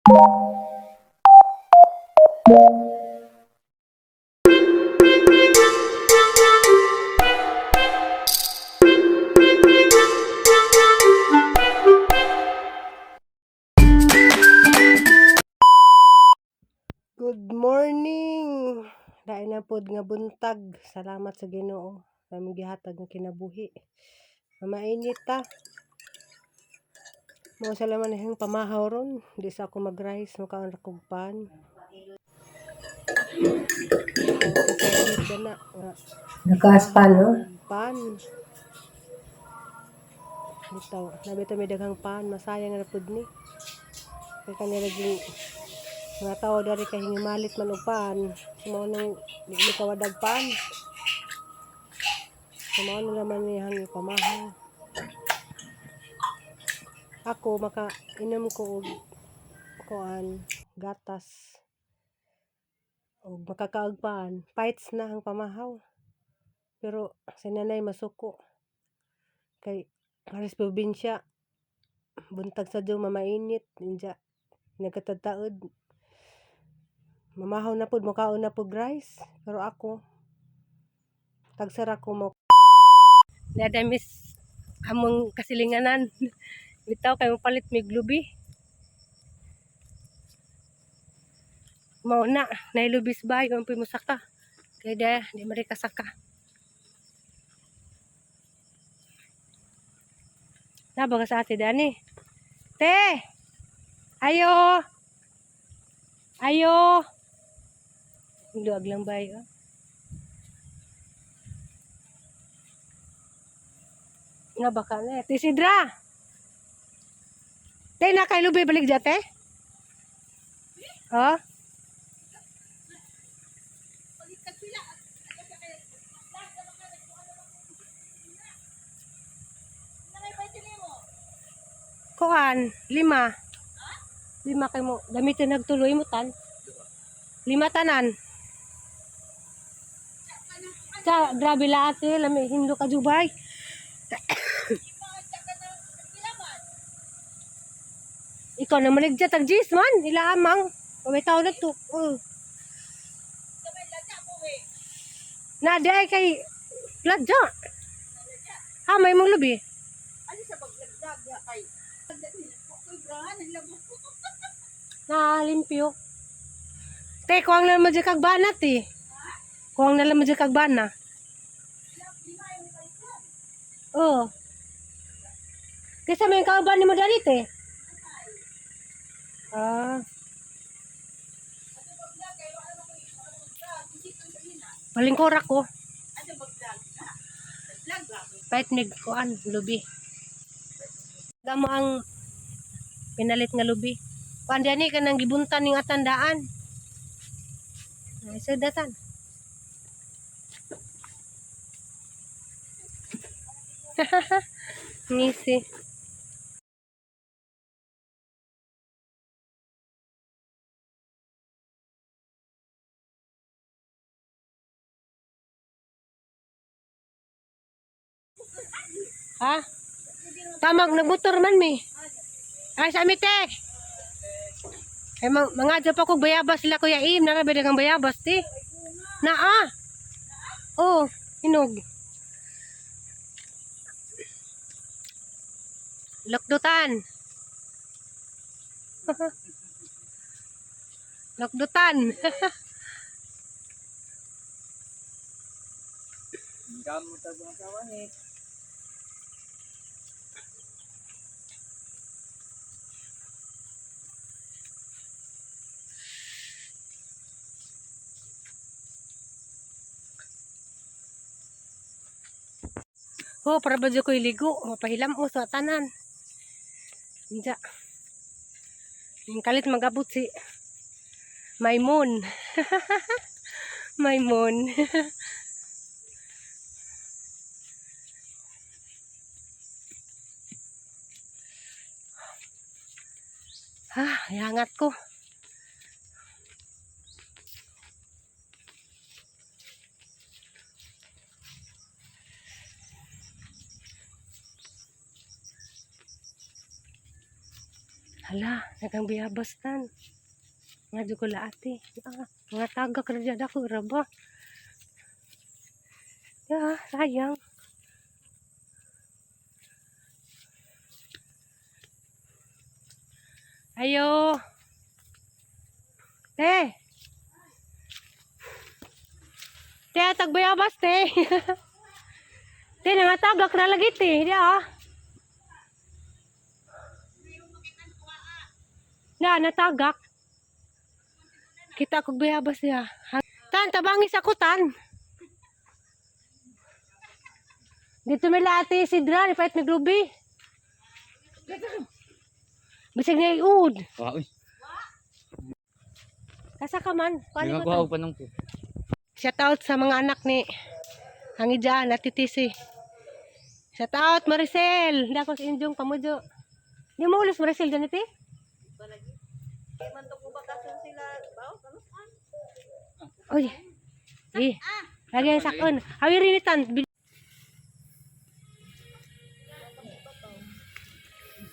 Good morning. Dahil na pod nga buntag. Salamat sa Ginoo. Naming gihatag nga kinabuhi. Mamainit ta. Mo sa laman ang pamahaw ron. Di sa ako mag-rice mo kaon ra kog pan. Kasi na nga Nakas pa, no? pan. Bitaw, nabi to may daghang pan, masayang na pud ni. Kaya kanya naging mga tao dari kay hingimalit man og pan. Sumo nang di kawadag pan. Sumo na naman ni hang pamahaw. Ako maka inom ko og kuan gatas. Og makakaog pan, fights na ang pamahaw. Pero sinanay masuko. Kay Haris probinsya. Buntag sa diyo mamainit. Ninja. Nagkatataod. Mamahaw na pud mukaon na pud rice. Pero ako tagsara ko mo. Nada miss among kasilinganan. Bitaw kay palit mig lubi. Mao na, nailubis ba yung mo saka. Kaya da, di mari kasaka. Naba ka sa ate Dani. Te! Ayo! Ayo! Luag lang ba yun? Nga baka na. Te Sidra! Te, na kay lubi balik dyan, te? Oh? Kuan, lima. Lima kay mo. Gamitin nagtuloy mo tan. Lima tanan. Sa grabe lahat eh, lami hindo ka Dubai. Ikaw naman nagja tag jis man, ila amang. O may tao na to. Uh. Na ay kay Ladja. Ha, may mong lubi. Nakalimpyo. Te, kuwang na naman dyan kag banat eh. Kuwang na naman dyan kag bana. Oo. Kaysa may kauban ni mo dalit eh. Ah. Palingkorak ko. Pahit mig kuan, lubi. Damo ang pinalit nga lubi. Kuan diyan ka nang gibuntan ning atandaan. Ay, sudatan. Ngisi. Ha? Tamag nagmotor man mi. Ay sa te. Ay mga, mga dyan pa kong bayabas sila kuya Im. Narabi kang bayabas ti. Na ah. Oh, hinog. Lokdutan. Lokdutan. Kamu tabang kawan eh. Oh, para ba ko iligo? Mapahilam mo sa tanan. Diya. Yung kalit magabot si Maimon. Maimon. ha, yangat ko. Nagang biyabas tan. Nga dyan ko laati. Ah, mga tagak na dyan ako, raba. Ya, sayang. Ayo. Te. Te, tagbayabas, te. te, nangatagak na lagi, te. Di ah. Na, natagak. Kita ko bayabas niya. Tan, tabangis ako, tan. Dito may lati si Dra, ni Pait Miglubi. Bisig niya iud. Wow. Kasa ka man. Hindi ko pa nung. Shout out sa mga anak ni Hangidja, natitisi. Shout out Maricel. Hindi ako sa Indyong Pamujo. Di mo ulis Maricel ganito eh? Uy. Eh. Lagi ang sakon. Hawirin ni Tan. Bil-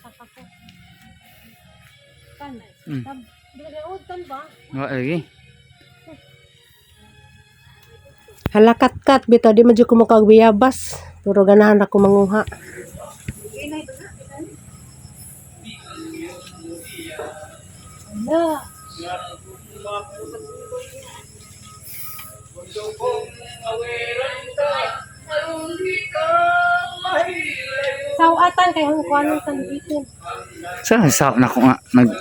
Saka ko. Tan. Hmm. Tan. Bilagaod tan ba? Wa lagi. Halakat-kat bitaw di medyo kumukag biyabas. Puro ganahan ako manguha. Sawatan kay hang kuanong sanditin. Sa sa na ko nga nag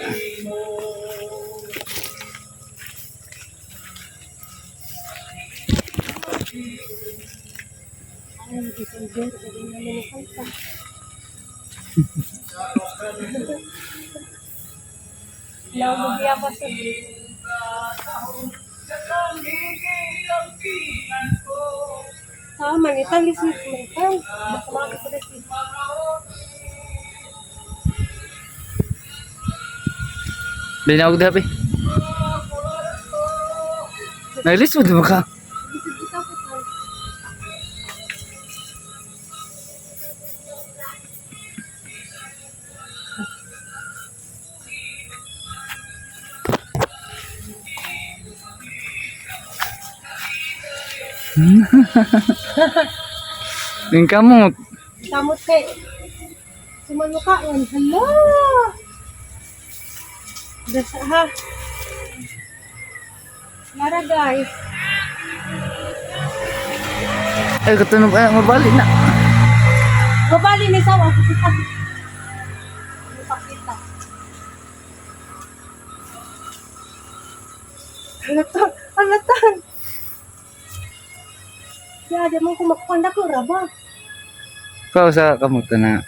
na minukal pa. Mo sa Tama, italis mo mo ito. Makamaki ko na siya. Binawag dabi. Nailis mo di ba ka? Bisig-bisig ko tayo. Yung ka mo. Kamot kay. Sumanukaan. Hala! Dasa ha. Yara guys. Ay, katunog ay mabali na. Babali ni Sawa. Kita. Ipakita. Halata. Halata. Ya, ada mo kumakanda ko raba. Kau sa kamuta na.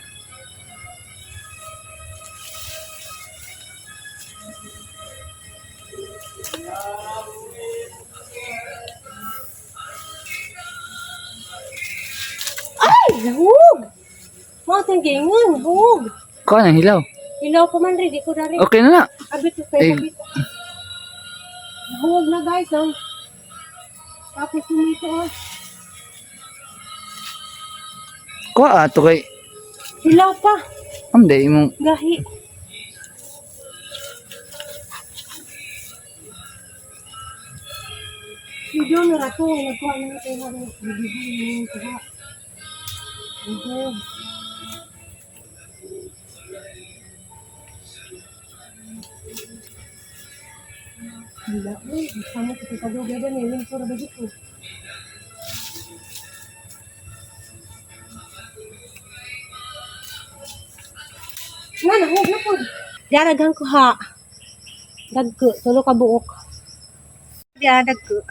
Nahug. Mga tinggingan, hug. Kau na hilaw. Ilaw ko man rin, di ko rin. Okay na na. Abit ko Eh. kayo, abit. Nahug na guys, oh. Tapos sumito, oh. Ko ato kay Hilaw pa. amday mo. Gahi. Video na rato, nagkuha na natin na rin. Bibihan na yung kuha. Video. Wala, uy. Sama sa kikaduga ba niya? Yung pura ba dito? Nga, nahug na po. Daragang ko ha. Dagko, tulo ka buok. Diya, dagko.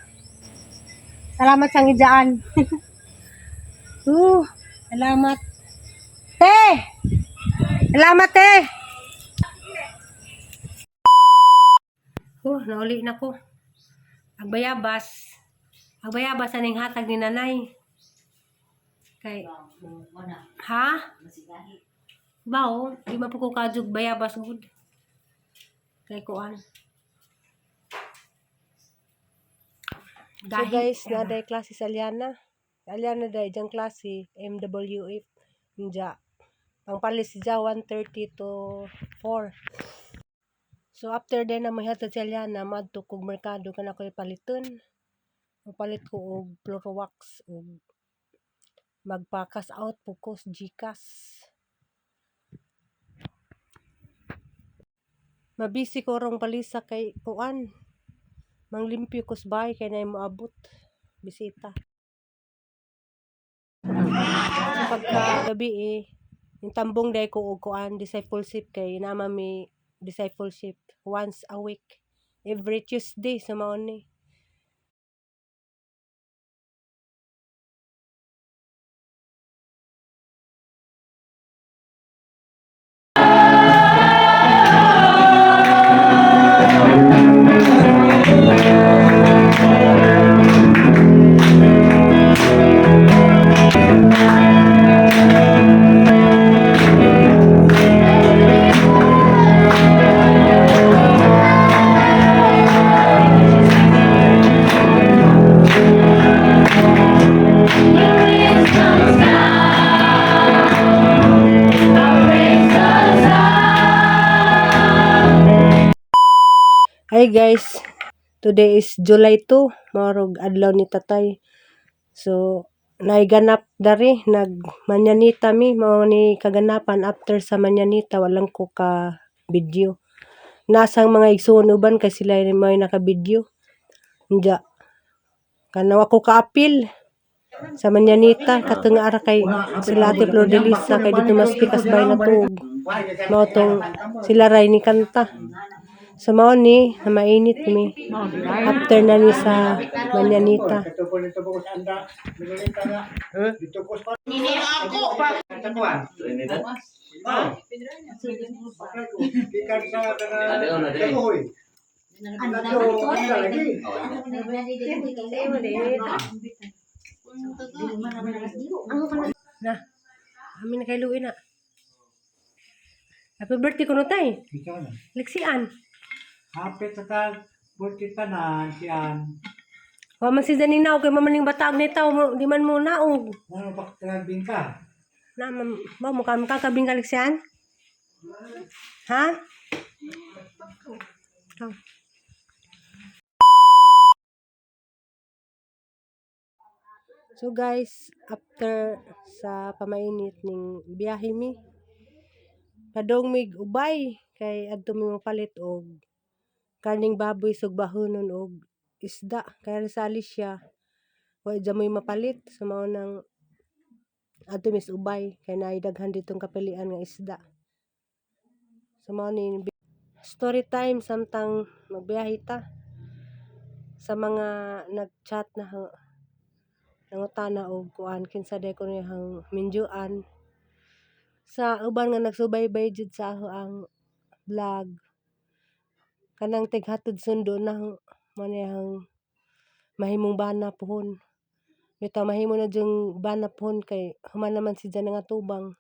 Salamat sa ngidaan. uh, salamat. Te! Salamat, te! Oh, nauli na ko. Ang bayabas. Ang bayabas aning hatag ni nanay. Kay, ha? Bao, di man po ko kajug bayabas gud. Kay kuan. So guys, na day klase sa Aliana. Aliana day jang klase MWF. Nja. Ang palis siya 130 to 4. So after din na may hatod sa Eliana, madto kog merkado kana ko paliton. Mapalit ko og Florowax og magpakas out po ko sa Gcash. Mabisi ko rong palisa kay kuan. Manglimpyo ko sa bahay kay na moabot bisita. Pagka gabi eh, yung tambong day ko og kuan discipleship kay nama mi discipleship once a week every Tuesday sa mao ni. Hi today is July 2, marog adlaw ni tatay. So, naiganap dari, nag manyanita mi, mao ni kaganapan after sa manyanita, walang ko ka video. Nasang mga igsoon uban kay sila ni may naka video. Nja, kanawa ko ka apil sa manyanita, katong ara kay sila ate Flor de Lisa, kay dito mas pikas bay na tuog. Mao sila ray ni kanta. So mao ni mainit mi after na ni sa manyanita. Na. Amin na kay Louie na. Happy birthday ko no tay. Ikaw sa ka, buti tanan, siyan. Wa man si Daning naog kay mamaning bataag ni tao mo di man mo naog. Ano ba trabing ka? Na mam, ba mo kam kakabing ka Lexian? Ha? Oh. So guys, after sa pamainit ning biyahe mi, padong mig ubay kay adto mi mapalit og karning baboy sug bahonon og isda kay sa siya. Wa dya mo'y mapalit so nang adto mis ubay kay naay daghan ditong kapilian nga isda. So ni story time samtang magbiyahe ta sa mga nag-chat na nangutana og kuan kinsa day ko niyang minjuan sa uban nga nagsubaybay jud sa ako ang vlog kanang tighatod sundo na mo niyang mahimong bana pohon bitaw mahimo na jung bana pohon kay human naman si dyan nga tubang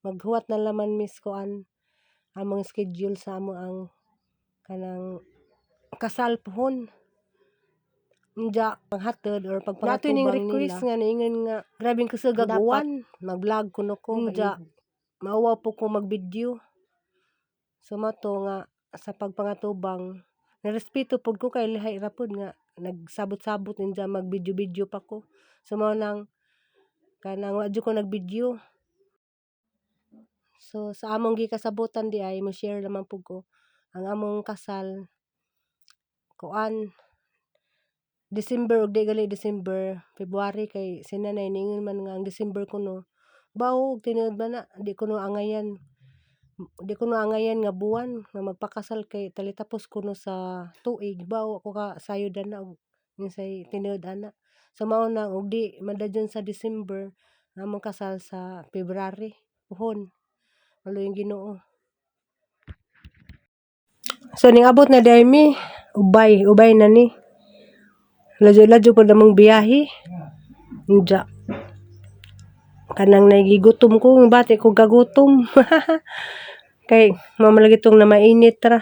maghuwat na laman miss kuan among schedule sa amo ang kanang kasal pohon Nja, panghatod or pagpangatubang nila. request nga niingon nga grabing kusog uwan. Mag-vlog kuno ko. Nja, mauwa po ko mag-video. So mato nga sa pagpangatubang narespeto pud ko kay lihay ra pud nga nagsabot-sabot ninja mag-video-video pa ko. So mao nang kanang wa jud ko nag-video. So sa among gikasabutan di ay mo share naman pud ko ang among kasal kuan December ug di gali December, February kay sinanay ningon man nga ang December kuno. Bawo tinuod ba na di kuno angayan di kuno angayan nga buwan nga magpakasal kay talitapos kuno sa tuig bawo ko ka sayod na og say tinuod ana. So mao na ug di madadyon sa December among kasal sa February puhon. Malo yung Ginoo. So ning abot na day mi ubay ubay na ni. Ladyo-ladyo po namang biyahe. Nja. Kanang nagigutom ko, ng bati ko gagutom. Kay, mamalagi itong na mainit ra.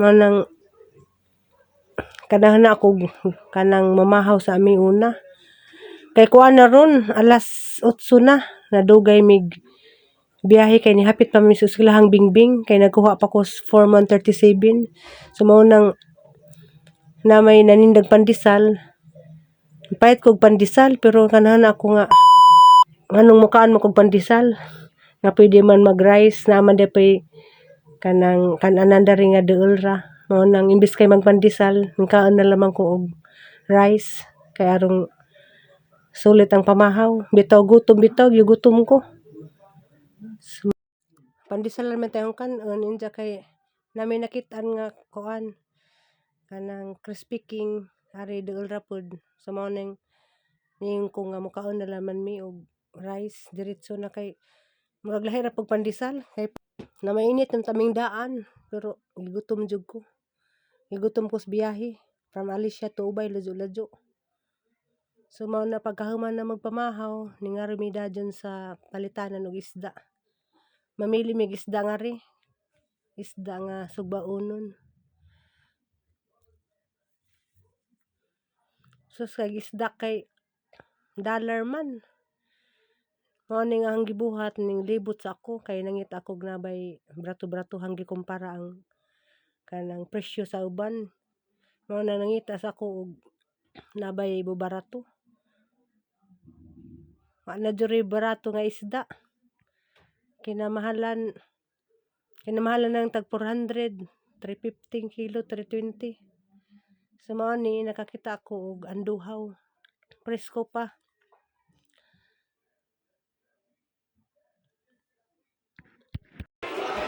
Manang, kanang na ako, kanang mamahaw sa aming una. Kay kuha na ron, alas 8 na, nadugay mig biyahe kay ni hapit pa mi sa eskwelahang bingbing kay nagkuha pa ko s- form 137 so mao nang na may nanindag pandesal payat kog pandesal pero kanahan ako nga anong mukaan mo kog pandesal. Nga pwede man mag rice naman de pay kanang kanananda ring nga deul ra. Mao nang imbis kay magpandesal kaan na lamang ko og rice. Kay arong sulit ang pamahaw. Bitaw gutom bitaw yung gutom ko. Pandesal naman tayong kanon inja kay namin nakitaan nga kuan. Kanang crispy king ari deul ra pod so mao ning ning ko nga mukaon na laman mi og rice diretso na kay murag lahi ra pag pandesal. Kay na mainit ang taming daan pero gigutom jud ko. Gigutom ko sa biyahe. From Alicia to Ubay lajo-lajo. So mao na pagkahuman na magpamahaw ningari mi dadyon sa palitanan og isda. Mamili mig isda nga ri. Isda nga sugbaonon. Sus kay isda kay dollar man mao ni nga ang gibuhat ning libot sa ako kay nangit ako nabay brato-brato hang gikumpara ang kanang presyo sa uban. Mao na nangita sa ako og nabay bo barato. Wa na juri barato nga isda. Kinamahalan kinamahalan ng tag 400 350 kilo 320 so mao ni nakakita ako og anduhaw. Presko pa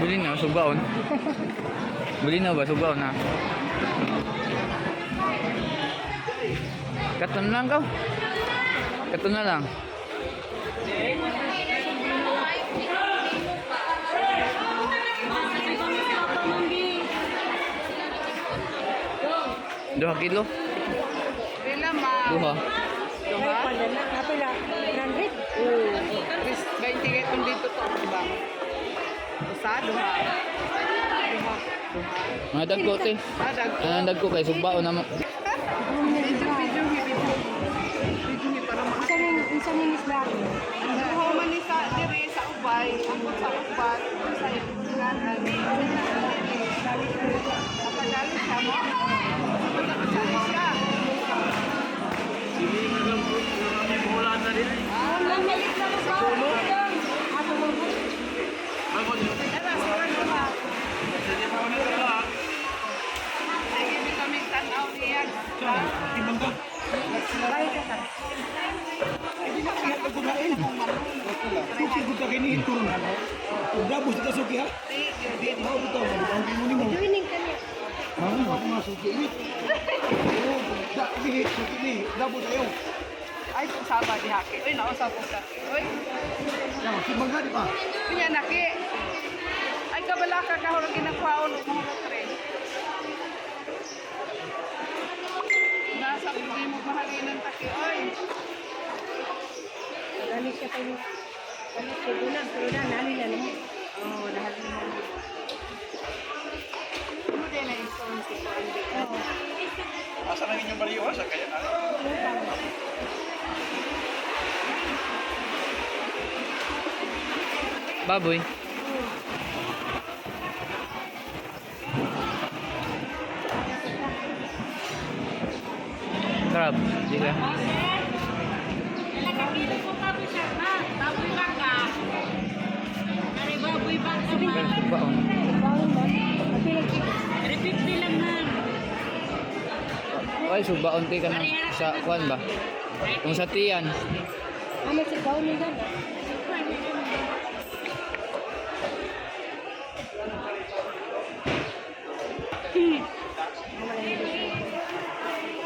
buli na, sugaon. buli na ba, sugaon na. Katon lang ka. Katon na lang. Dua kilo? Pila ma? Duha. Duha? padala kapila 100 Oo. Chris, 20 kay kung dito to, diba? Usa, duha. Duha. Mga dagko te. Ah, dagko. Ang dagko kay sugbaon na mo. Video, video, video. Video, para ma- isa ning isa ning isda Ang duha man ni sa diri sa ubay, ang sa ubat, sa ibunan, ani. Napadali siya mo? Napadali siya. Tara, bus kita suki ha. Mau betul, mau ini mau. Tuwining kani Mau aku masuk ini. Oh, dah ini suki ni, dah bus ayo. Ay, saba di haki. Uy, nausap ko sa Uy, Yang si bangga di pa. kunya naki. Ay, kabala ka kahulog ginakwaon ng mga mahalin ng taki. Uy, Nani siya kayo. Ano siya doon pero na nani na naman. oh, nahalin mo. Ano din na yung phone si Andy? Asa na inyong baliw sa kaya. Baboy. Crab. Di sugbaon. Ay, sugbaon ti ka na sa kuan ba? Kung sa tiyan. Ano si Paul ni gana?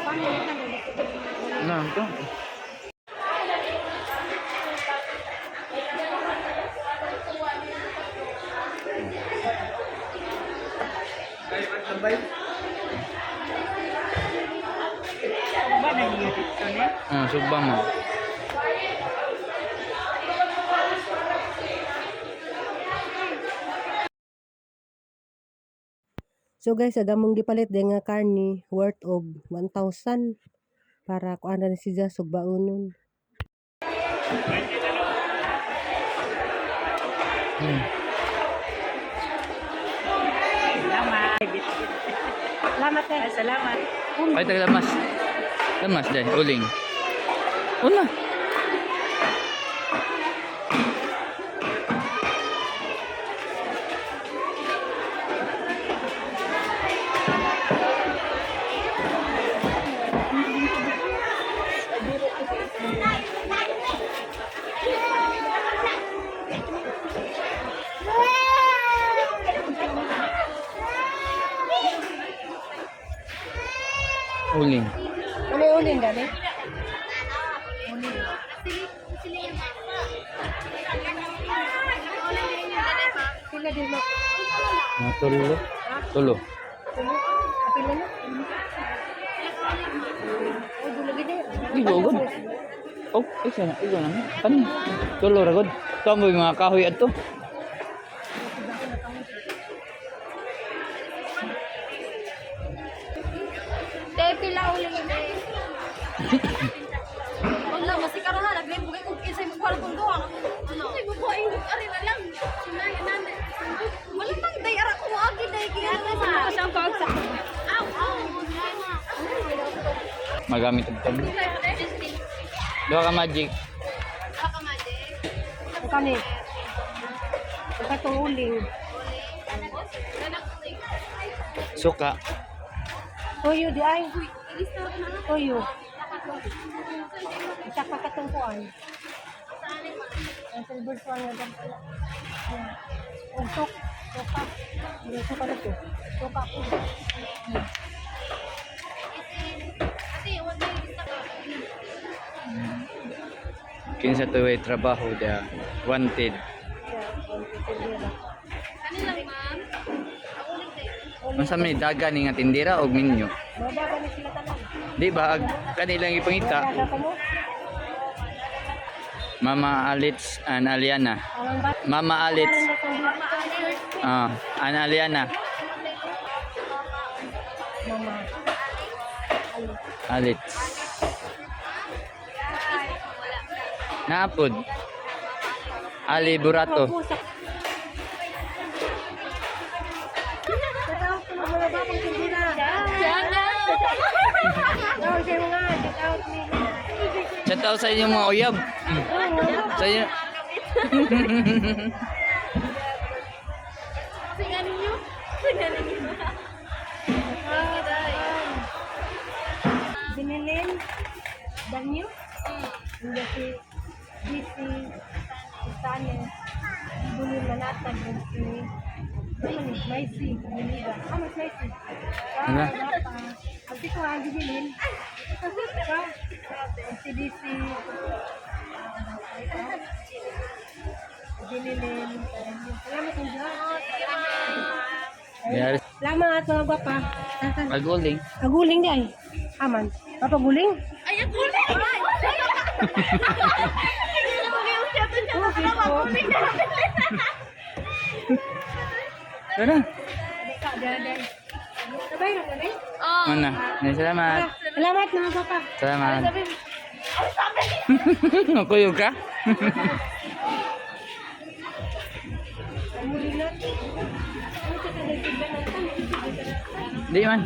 Paano mo kan dito? Dito ne? Ah, sugbang mo. So guys, agamong gipalit din nga karni worth of 1,000 para kuan na ni siya sugbaonon. Hmm. Salamat. Salamat. Ay, salamat. Ay, taga lamas. Lamas dahil, uling. Una. Tulo, ragod. Yung mga kahoy at to. Te, pila uling hindi. Wala, masikaro na. Naglay mo kayo kung kisay mo kwarong kundo. Ano? Ay, bubuhay ari na lang. Sinaya na na. Wala pang day ara ko agi day kaya na sa. Siyang pagsak. Aw, aw. Magamit ito. Dua ka magic. Kani. Katong uling. Suka. Toyo di ay. Na. Toyo. Isa pa katong kuan. Ang silver swan nga dyan. Ang sok. Soka na to. Soka po. Kinsa to ay trabaho dia. Wanted. Masa may daga ni nga tindira og minyo. Di ba kanilang ipangita? Mama Alits and Aliana. Mama Alits. Ah, and Aliana. Mama. Alits. Naapod. Ali Burato. Shout out sa sa mga. Uyab. Sa inyo. napa. Abdi ko ang gibilin. Ka? Si DC. Binilin. Salamat ang Diyos. Salamat mga gwapa. Aguling. Aguling di ay. Aman. Papaguling. Ay, ang uling! Ay, Tara. Deka, dada. Sabay na sabay. Oh, Mana? Salamat. Salamat mga gwapa. Salamat. Nakuyo ka? Na. Ano? Di man.